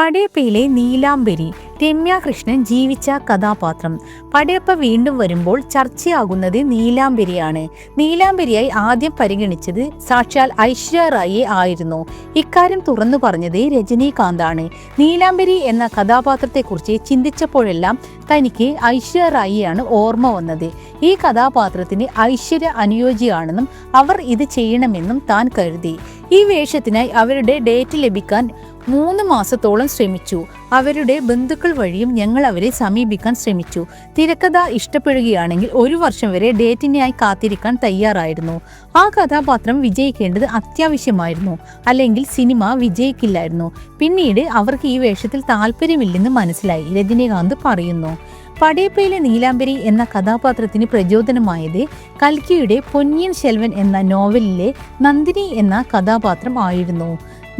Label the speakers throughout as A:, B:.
A: പടയപ്പയിലെ നീലാംബരി രമ്യ കൃഷ്ണൻ ജീവിച്ച കഥാപാത്രം. പടയപ്പ വീണ്ടും വരുമ്പോൾ ചർച്ചയാകുന്നത് നീലാംബരിയാണ്. നീലാംബരിയായി ആദ്യം പരിഗണിച്ചത് സാക്ഷാൽ ഐശ്വര്യ റായിയെ ആയിരുന്നു. ഇക്കാര്യം തുറന്നു പറഞ്ഞത് രജനീകാന്താണ്. നീലാംബരി എന്ന കഥാപാത്രത്തെക്കുറിച്ച് ചിന്തിച്ചപ്പോഴെല്ലാം തനിക്ക് ഐശ്വര്യ റായിയാണ് ഓർമ്മ വന്നത്. ഈ കഥാപാത്രത്തിന് ഐശ്വര്യ അനുയോജ്യമാണെന്നും അവർ ഇത് ചെയ്യണമെന്നും താൻ കരുതി. ഈ വേഷത്തിനായി അവരുടെ ഡേറ്റ് ലഭിക്കാൻ മൂന്ന് മാസത്തോളം ശ്രമിച്ചു. അവരുടെ ബന്ധുക്കൾ വഴിയും ഞങ്ങൾ അവരെ സമീപിക്കാൻ ശ്രമിച്ചു. തിരക്കഥ ഇഷ്ടപ്പെടുകയാണെങ്കിൽ ഒരു വർഷം വരെ ഡേറ്റിനായി കാത്തിരിക്കാൻ തയ്യാറായിരുന്നു. ആ കഥാപാത്രം വിജയിക്കേണ്ടത് അത്യാവശ്യമായിരുന്നു. അല്ലെങ്കിൽ സിനിമ വിജയിക്കില്ലായിരുന്നു. പിന്നീട് അവർക്ക് ഈ വേഷത്തിൽ താല്പര്യമില്ലെന്ന് മനസ്സിലായി രജനീകാന്ത് പറയുന്നു. പടയപ്പയിലെ നീലാംബരി എന്ന കഥാപാത്രത്തിന് പ്രചോദനമായത് കൽക്കിയുടെ പൊന്നിയൻ ശെൽവൻ എന്ന നോവലിലെ നന്ദിനി എന്ന കഥാപാത്രം ആയിരുന്നു.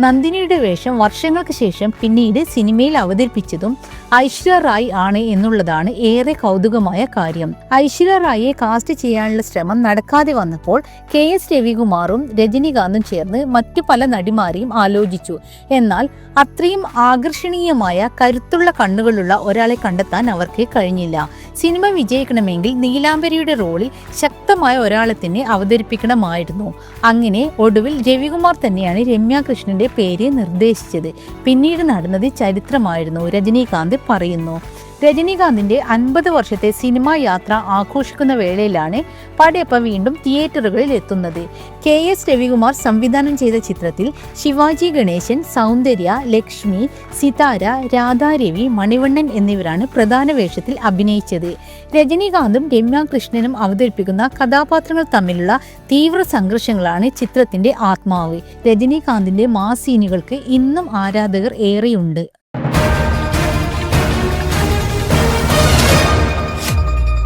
A: നന്ദിനിയുടെ വേഷം വർഷങ്ങൾക്ക് ശേഷം പിന്നീട് സിനിമയിൽ അവതരിപ്പിച്ചതും ഐശ്വര്യ റായ് ആണ് എന്നുള്ളതാണ് ഏറെ കൗതുകമായ കാര്യം. ഐശ്വര്യ റായിയെ കാസ്റ്റ് ചെയ്യാനുള്ള ശ്രമം നടക്കാതെ വന്നപ്പോൾ കെ എസ് രവികുമാറും രജനീകാന്തും ചേർന്ന് മറ്റു പല നടിമാരെയും ആലോചിച്ചു. എന്നാൽ അത്രയും ആകർഷണീയമായ കരുത്തുള്ള കണ്ണുകളുള്ള ഒരാളെ കണ്ടെത്താൻ അവർക്ക് കഴിഞ്ഞില്ല. സിനിമ വിജയിക്കണമെങ്കിൽ നീലാംബരിയുടെ റോളിൽ ശക്തമായ ഒരാളെ തന്നെ അവതരിപ്പിക്കണമായിരുന്നു. അങ്ങനെ ഒടുവിൽ രവികുമാർ തന്നെയാണ് രമ്യ കൃഷ്ണന്റെ പേര് നിർദ്ദേശിച്ചത്. പിന്നീട് നടന്നത് ചരിത്രമായിരുന്നു. രജനീകാന്ത് പറയുന്നു. രജനീകാന്തിന്റെ അൻപത് വർഷത്തെ സിനിമാ യാത്ര ആഘോഷിക്കുന്ന വേളയിലാണ് പടയപ്പ വീണ്ടും തിയേറ്ററുകളിൽ എത്തുന്നത്. കെ എസ് രവികുമാർ സംവിധാനം ചെയ്ത ചിത്രത്തിൽ ശിവാജി ഗണേശൻ സൗന്ദര്യ ലക്ഷ്മി സിതാര രാധാരവി മണിവണ്ണൻ എന്നിവരാണ് പ്രധാന വേഷത്തിൽ അഭിനയിച്ചത്. രജനീകാന്തും രമ്യ കൃഷ്ണനും അവതരിപ്പിക്കുന്ന കഥാപാത്രങ്ങൾ തമ്മിലുള്ള തീവ്ര സംഘർഷങ്ങളാണ് ചിത്രത്തിന്റെ ആത്മാവ്. രജനീകാന്തിന്റെ മാസ് സീനുകൾക്ക് ഇന്നും ആരാധകർ ഏറെയുണ്ട്.